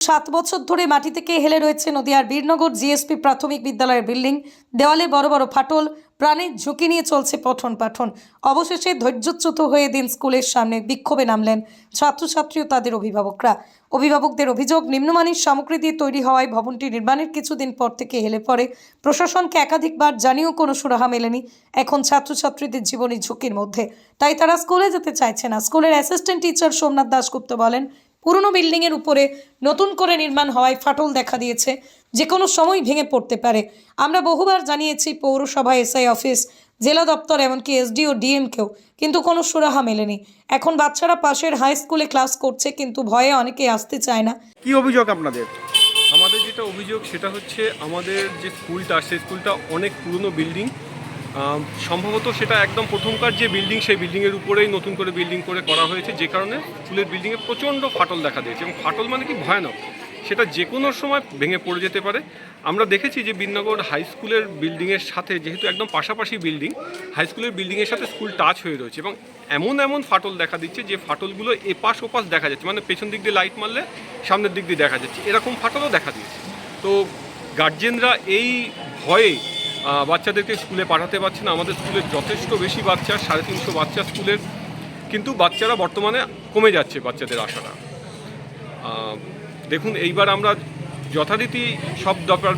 সাত বছর ধরে মাটি থেকে হেলে রয়েছে নদিয়ার বীরনগর জিএসপি প্রাথমিক বিদ্যালয়ের বিল্ডিং। দেওয়ালে বড় বড় ফাটল প্রাণের ঝুঁকি নিয়ে চলছে পঠন পাঠন। অবশেষে ধৈর্যচ্যুত হয়ে দিন স্কুলের সামনে বিক্ষোভে নামলেন ছাত্রছাত্রী ও তাদের অভিভাবকরা। অভিভাবকদের অভিযোগ, নিম্নমানের সামগ্রী দিয়ে তৈরি হওয়ায় ভবনটি নির্মাণের কিছুদিন পর থেকে হেলে পড়ে। প্রশাসনকে একাধিকবার জানিয়েও কোনো সুরাহা মেলেনি এখন ছাত্রছাত্রীদের জীবনী ঝুঁকির মধ্যে। তাই তারা স্কুলে যেতে চাইছে না। স্কুলের অ্যাসিস্ট্যান্ট টিচার সোমনাথ দাশগুপ্ত বলেন পুরনো বিল্ডিংয়ের উপরে নতুন করে নির্মাণ হওয়ায় ফাটল দেখা দিয়েছে। যে কোনো সময় ভেঙে পড়তে পারে। আমরা বহুবার জানিয়েছি পৌরসভা এসআই অফিস জেলা দপ্তর এমনকি এসডি এসডিও ডিএমকেও কিন্তু কোনো সুরাহা মেলেনি। এখন বাচ্চারা পাশের হাই স্কুলে ক্লাস করছে কিন্তু ভয়ে অনেকে আসতে চায় না। কি অভিযোগ আপনাদের? আমাদের যেটা অভিযোগ সেটা হচ্ছে আমাদের যে স্কুলটা সেই স্কুলটা অনেক পুরনো বিল্ডিং। সম্ভবত সেটা একদম প্রথমকার যে বিল্ডিং সেই বিল্ডিংয়ের উপরেই নতুন করে বিল্ডিং করে করা হয়েছে, যে কারণে স্কুলের বিল্ডিংয়ে প্রচণ্ড ফাটল দেখা দিয়েছে এবং ফাটল মানে কি ভয়ানক, সেটা যে কোনো সময় ভেঙে পড়ে যেতে পারে। আমরা দেখেছি যে বিনগর হাই স্কুলের বিল্ডিংয়ের সাথে, যেহেতু একদম পাশাপাশি বিল্ডিং হাই স্কুলের বিল্ডিংয়ের সাথে স্কুল টাচ হয়ে রয়েছে এবং এমন এমন ফাটল দেখা দিচ্ছে যে ফাটলগুলো এপাশ ওপাশ দেখা যাচ্ছে মানে পেছন দিক দিয়ে লাইট মারলে সামনের দিক দিয়ে দেখা যাচ্ছে। এরকম ফাটলও দেখা দিচ্ছে তো গার্জেনরা এই ভয়ে বাচ্চাদেরকে স্কুলে পাঠাতে পারছে না। আমাদের স্কুলে যথেষ্ট বেশি বাচ্চা সাড়ে তিনশো বাচ্চা স্কুলের। কিন্তু বাচ্চারা বর্তমানে কমে যাচ্ছে বাচ্চাদের আশাটা। দেখুন এইবার আমরা যথারীতি সব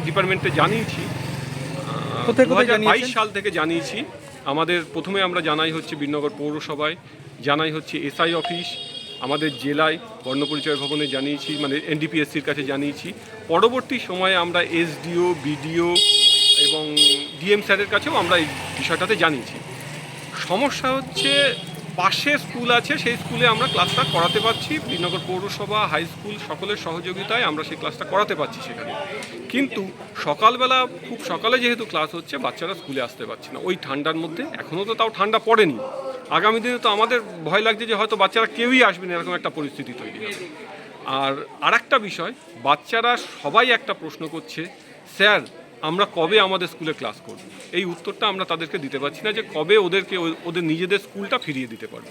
ডিপার্টমেন্টে জানিয়েছি। কোথায় বাইশ সাল থেকে জানিয়েছি। আমাদের প্রথমে আমরা জানাই হচ্ছে বীরনগর পৌরসভায় জানাই হচ্ছে এসআই অফিস আমাদের জেলায় বর্ণপরিচয় ভবনে জানিয়েছি মানে এনডিপিএসসির কাছে জানিয়েছি। পরবর্তী সময়ে আমরা এসডিও বিডিও এবং ডিএম স্যারের কাছেও আমরা এই বিষয়টাতে জানিয়েছি। সমস্যা হচ্ছে পাশে স্কুল আছে, সেই স্কুলে আমরা ক্লাসটা করাতে পারছি। বীরনগর পৌরসভা, হাই স্কুল সকলের সহযোগিতায় আমরা সেই ক্লাসটা করাতে পারছি সেখানে। কিন্তু সকালবেলা, খুব সকালে যেহেতু ক্লাস হচ্ছে, বাচ্চারা স্কুলে আসতে পারছে না। ওই ঠান্ডার মধ্যে এখনও তো তাও ঠান্ডা পড়েনি। আগামী দিনে তো আমাদের ভয় লাগছে যে হয়তো বাচ্চারা কেউই আসবে না, এরকম একটা পরিস্থিতি তৈরি হবে। আর আরেকটা বিষয়, বাচ্চারা সবাই একটা প্রশ্ন করছে, স্যার আমরা কবে আমাদের স্কুলে ক্লাস করব? এই উত্তরটা আমরা তাদেরকে দিতে পারছি না যে কবে ওদেরকে ওদের নিজেদের স্কুলটা ফিরিয়ে দিতে পারব।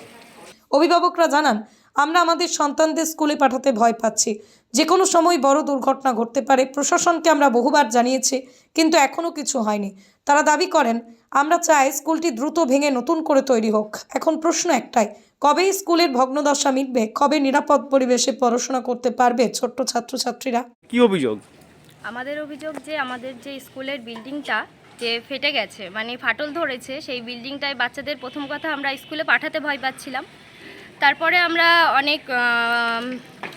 অভিভাবকরা জানান আমরা আমাদের সন্তানদের স্কুলে পাঠাতে ভয় পাচ্ছি। যে কোনো সময় বড় দুর্ঘটনা ঘটতে পারে প্রশাসনকে আমরা বহুবার জানিয়েছি কিন্তু এখনও কিছু হয়নি। তারা দাবি করেন আমরা চাই স্কুলটি দ্রুত ভেঙে নতুন করে তৈরি হোক। এখন প্রশ্ন একটাই কবে স্কুলের ভগ্নদশা মিটবে কবে নিরাপদ পরিবেশে পড়াশোনা করতে পারবে ছোট্ট ছাত্রছাত্রীরা? কি অভিযোগ? আমাদের অভিযোগ যে আমাদের যে স্কুলের বিল্ডিংটা যে ফেটে গেছে মানে ফাটল ধরেছে, সেই বিল্ডিংটায় বাচ্চাদের প্রথম কথা আমরা স্কুলে পাঠাতে ভয় পাচ্ছিলাম। তারপরে আমরা অনেক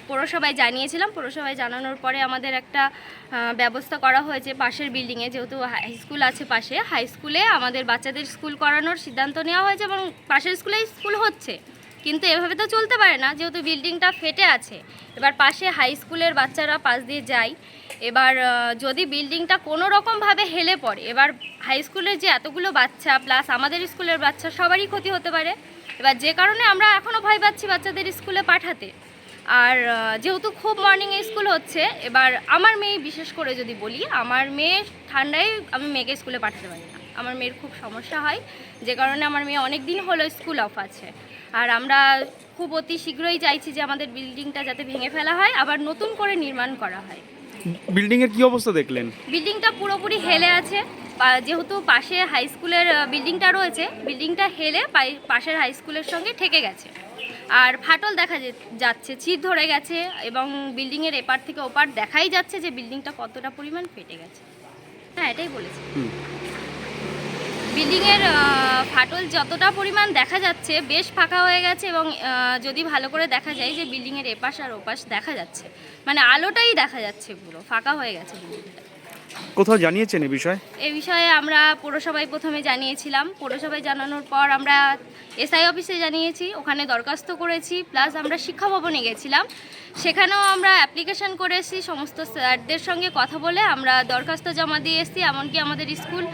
পৌরসভায় জানিয়েছিলাম। পৌরসভায় জানানোর পরে আমাদের একটা ব্যবস্থা করা হয়েছে পাশের বিল্ডিংয়ে, যেহেতু হাই স্কুল আছে পাশে। হাই স্কুলে আমাদের বাচ্চাদের স্কুল করানোর সিদ্ধান্ত নেওয়া হয়েছে এবং পাশের স্কুলেই স্কুল হচ্ছে। কিন্তু এভাবে তো চলতে পারে না, যেহেতু বিল্ডিংটা ফেটে আছে। এবার পাশে হাই স্কুলের বাচ্চারা পাশ দিয়ে যায়। এবার যদি বিল্ডিংটা কোনো রকমভাবে হেলে পড়ে, এবার হাই স্কুলের যে এতগুলো বাচ্চা প্লাস আমাদের স্কুলের বাচ্চা, সবারই ক্ষতি হতে পারে। এবার যে কারণে আমরা এখনও ভয় পাচ্ছি বাচ্চাদের স্কুলে পাঠাতে। আর যেহেতু খুব মর্নিংয়ে স্কুল হচ্ছে, এবার আমার মেয়ে বিশেষ করে যদি বলি, আমার মেয়ে ঠান্ডায় আমি মেয়েকে স্কুলে পাঠাতে পারি না। আমার মেয়ের খুব সমস্যা হয়, যে কারণে আমার মেয়ে অনেক দিন হলো স্কুল অফ আছে। আর আমরা খুব অতি শীঘ্রই চাইছি যে আমাদের বিল্ডিংটা যাতে ভেঙে ফেলা হয়, আবার নতুন করে নির্মাণ করা হয়। বিল্ডিং এর কি অবস্থা দেখলেন? বিল্ডিংটা পুরোপুরি হেলে আছে। যেহেতু পাশে হাই স্কুলের বিল্ডিংটা রয়েছে বিল্ডিংটা হেলে পাশের হাই স্কুলের সঙ্গে ঠেকে গেছে। আর ফাটল দেখা যাচ্ছে চির ধরে গেছে এবং বিল্ডিংয়ের এপার থেকে ওপার দেখাই যাচ্ছে যে বিল্ডিংটা কতটা পরিমাণ ফেটে গেছে। হ্যাঁ এটাই বলেছি। বিল্ডিংয়ের ফাটল যতটা পরিমাণ দেখা যাচ্ছে বেশ ফাঁকা হয়ে গেছে এবং যদি ভালো করে দেখা যায় যে বিল্ডিংয়ের এপাশ আর ওপাশ দেখা যাচ্ছে মানে আলোটাই দেখা যাচ্ছে পুরো ফাঁকা হয়ে গেছে বিল্ডিংটা। কোথাও জানিয়েছেন এ বিষয়ে? এ বিষয়ে আমরা পৌরসভায় প্রথমে জানিয়েছিলাম পৌরসভায় জানানোর পর আমরা এসআই অফিসে জানিয়েছি ওখানে দরখাস্ত করেছি প্লাস আমরা শিক্ষা ভবনে গেছিলাম। সেখানেও আমরা অ্যাপ্লিকেশন করে এসেছি সমস্ত স্যারদের সঙ্গে কথা বলে আমরা দরখাস্ত জমা দিয়ে এসেছি এমনকি আমাদের স্কুল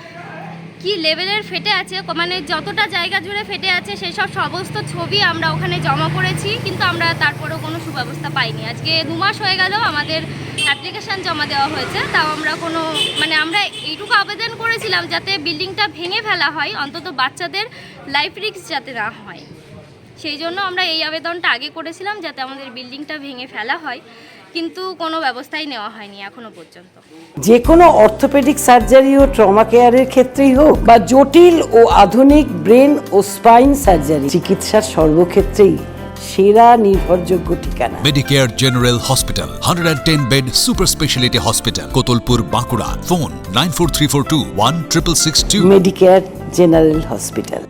কি লেভেলের ফেটে আছে মানে যতটা জায়গা জুড়ে ফেটে আছে সেই সব সমস্ত ছবি আমরা ওখানে জমা করেছি, কিন্তু আমরা তারপরেও কোনো সুব্যবস্থা পাইনি। আজকে দু মাস হয়ে গেল আমাদের অ্যাপ্লিকেশান জমা দেওয়া হয়েছে, তাও আমরা কোনো মানে আমরা এইটুকু আবেদন করেছিলাম যাতে বিল্ডিংটা ভেঙে ফেলা হয়, অন্তত বাচ্চাদের লাইফ রিস্ক যাতে না হয়। সেই জন্য আমরা এই আবেদনটা আগে করেছিলাম যাতে আমাদের বিল্ডিংটা ভেঙে ফেলা হয় কিন্তু কোনো ব্যবস্থাই নেওয়া হয়নি এখনও পর্যন্ত। যে কোনো অর্থোপেডিক সার্জারি ও ট্রমা কেয়ারের ক্ষেত্রেই হোক বা জটিল ও আধুনিক ব্রেন ও স্পাইন সার্জারি চিকিৎসার সর্বক্ষেত্রেই সেরা নির্ভরযোগ্য ঠিকানা। Medicare general hospital hundred and ten bed super speciality hospital Kotulpur Bankura phone nine four three four two one triple six two Medicare general hospital